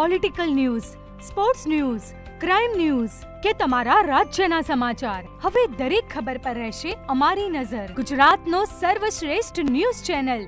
Political news sports news crime news કે તમારા રાજ્યના સમાચાર. હવે દરેક ખબર પર રહેશે અમારી નજર. ગુજરાતનો સર્વશ્રેષ્ઠ ન્યૂઝ ચેનલ.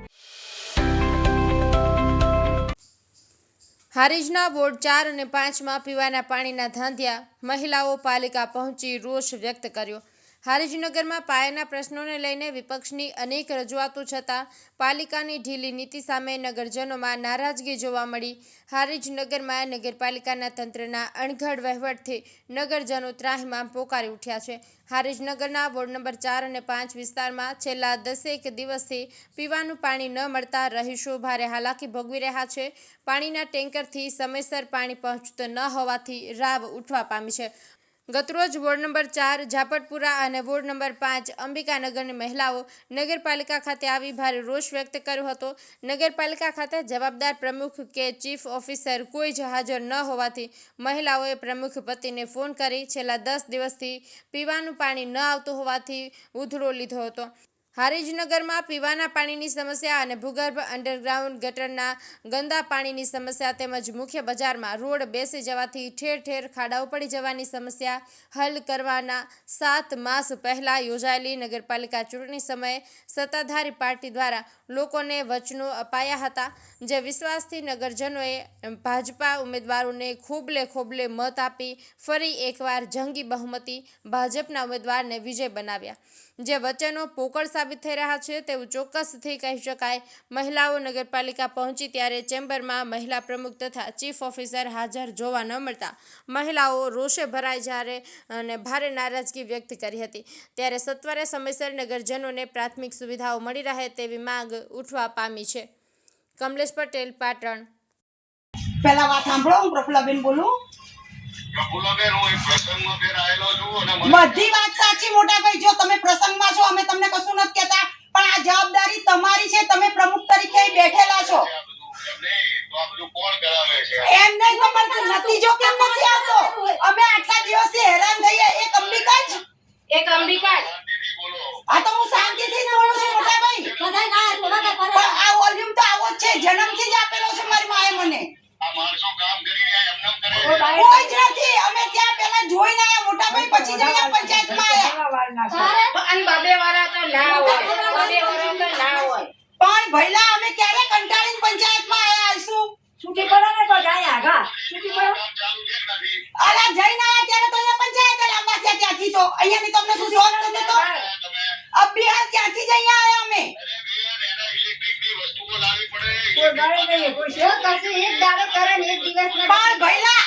હારીજના વોર્ડ ચાર અને પાંચમાં પીવાના પાણીના ધાંધિયા મહિલાઓ પાલિકા પહોંચી રોષ વ્યક્ત કર્યો. હારીજનગરમાં પાયાના પ્રશ્નોને લઈને વિપક્ષની અનેક રજૂઆતો છતાં પાલિકાની ઢીલી નીતિ સામે નગરજનોમાં નારાજગી જોવા મળી. હારીજનગરમાં નગરપાલિકાના તંત્રના અણઘડ વહીવટથી નગરજનો ત્રાહીમાં પોકારી ઉઠ્યા છે. હારીજનગરના વોર્ડ નંબર ચાર અને પાંચ વિસ્તારમાં છેલ્લા દસેક દિવસથી પીવાનું પાણી ન મળતા રહીશો ભારે હાલાકી ભોગવી રહ્યા છે. પાણીના ટેન્કરથી સમયસર પાણી પહોંચતું ન હોવાથી રાવ ઉઠવા પામી છે. ગતરોજ વોર્ડ નંબર ચાર, ઝાપટપુરા અને વોર્ડ નંબર પાંચ અંબિકાનગરની મહિલાઓ નગરપાલિકા ખાતે આવી ભારે રોષ વ્યક્ત કર્યો હતો. નગરપાલિકા ખાતે જવાબદાર પ્રમુખ કે ચીફ ઓફિસર કોઈ જ હાજર ન હોવાથી મહિલાઓએ પ્રમુખ પતિને ફોન કરી છેલ્લા દસ દિવસથી પીવાનું પાણી ન આવતું હોવાથી ઉધડો લીધો હતો. હારીજનગરમાં પીવાના પાણીની સમસ્યા અને ભૂગર્ભ અંડરગ્રાઉન્ડ ગટરના ગંદા પાણીની સમસ્યા તેમજ મુખ્ય બજારમાં રોડ બેસી જવાથી ઠેર ઠેર ખાડાઓ પડી જવાની સમસ્યા હલ કરવાના સાત માસ પહેલાં યોજાયેલી નગરપાલિકા ચૂંટણી સમયે સત્તાધારી પાર્ટી દ્વારા લોકોને વચનો અપાયા હતા, જે વિશ્વાસથી નગરજનોએ ભાજપા ઉમેદવારોને ખોબલે ખોબલે મત આપી ફરી એકવાર જંગી બહુમતી ભાજપના ઉમેદવારને વિજય બનાવ્યા, જે વચનો પોકળ સાબિત થઈ રહ્યા છે તેવું ચોક્કસથી કહી શકાય. મહિલાઓ નગરપાલિકા પહોંચી ત્યારે ચેમ્બરમાં મહિલા પ્રમુખ તથા ચીફ ઓફિસર હાજર જોવા ન મળતા. મહિલાઓ રોષે ભરાઈ જ્યારે અને ભારે નારાજગી વ્યક્ત કરી હતી. ત્યારે સત્વરે સમયસર નગરજનોને પ્રાથમિક સુવિધાઓ મળી રહે તેવી માંગ ઉઠવા પામી છે. કમલેશ પટેલ પાટણ. પેલા વાત સાંભળો હું પ્રફુલાબેન બોલું. પ્રફુલ્લબેન, હું એક પ્રસંગમાં ફેર આયેલો છું અને બધી વાત સાચી મોટા ભાઈ જો તમે પ્રસંગમાં છો અમે તમને કશું નથી કહેતા પણ આ જવાબદારી તમારી છે તમે પ્રમુખ તરીકે અહીં બેઠેલા છો આ બધું એમ નહીં, તો આ બધું કોણ કરાવે છે? એમ નહીં તો પણ નતીજો કેમ નથી આવતો? અમે આટલા દિવસથી હેરાન થઈએ એક અંબિકા જ? એક અંબિકા જ. આ તો હું શાંતિથી બોલું છું મોટા ભાઈ પણ આ વોલ્યુમ તો આવો જ છે જન્મથી જ આપેલો છે મારી માએ મને. આ માણસો કામ કરી રહ્યા એમનેમ કરે છે. કોઈ જ નથી. અમે ત્યાં પેલા જોઈને આયા મોટા ભાઈ પછી જ પંચાયતમાં અને બબે વાળા તો ના હોય. બબે વાળા તો ના હોય. પણ ભઈલા અમે ક્યારે કંટાળીને પંચાયતમાં આયા આવીશું છૂટી પડો ને તો જાય આગા છૂટી પડો કામ ચાલુ છે કે નથી અલા જઈને આયા ત્યારે તો અહીંયા થયા ત્યાંથી તો? અહીંયાથી તમને શું શોખ થતો તો અબ બિહાર ત્યાંથી જ અહીંયા આયા અમે? કોઈ ગાડી નહીં કોઈ શેર કશું એક દાડો કરે ને એક દિવસ પણ ભઈલા